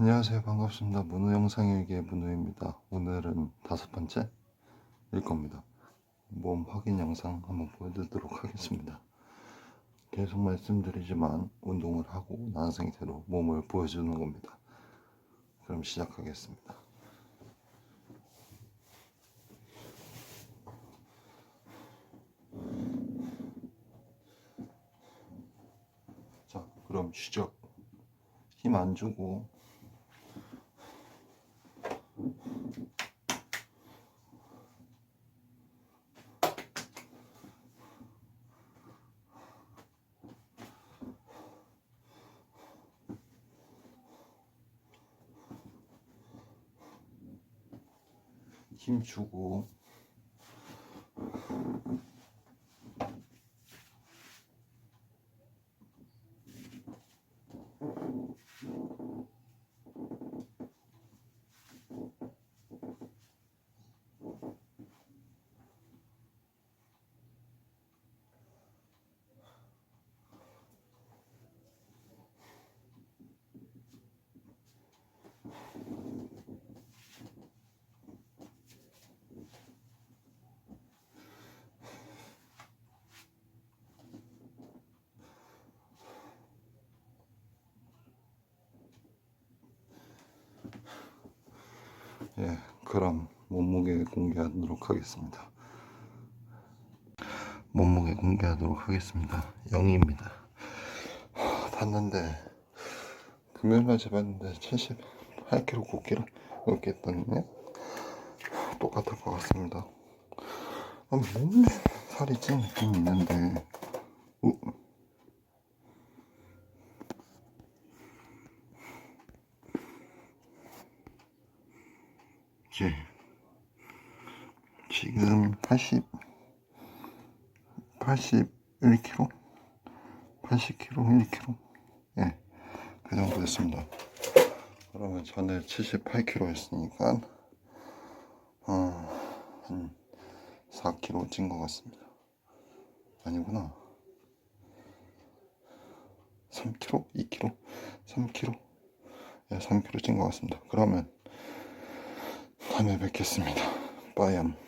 안녕하세요. 반갑습니다. 문우 영상일기의 문우입니다. 오늘은 다섯 번째 일 겁니다. 몸 확인 영상 한번 보여드리도록 하겠습니다. 계속 말씀드리지만 운동을 하고 상태로 몸을 보여주는 겁니다. 그럼 시작하겠습니다. 자 그럼 시작 힘 안 주고 힘 주고 예, 그럼 몸무게 공개하도록 하겠습니다. 몸무게 공개하도록 하겠습니다. 0입니다. 탔는데 금요일날 재봤는데 78kg, 9kg 이렇게 했더니 똑같을 것 같습니다. 아, 몸에 살이 찐 느낌이 있는데 이제 지금 80 81kg 80kg 1kg 예, 그 정도 됐습니다. 그러면 전에 78kg 했으니까 어, 한 4kg 찐 것 같습니다. 아니구나. 3kg? 2kg? 3kg? 예, 3kg 찐 것 같습니다. 그러면 다음에 뵙겠습니다. 빠이암.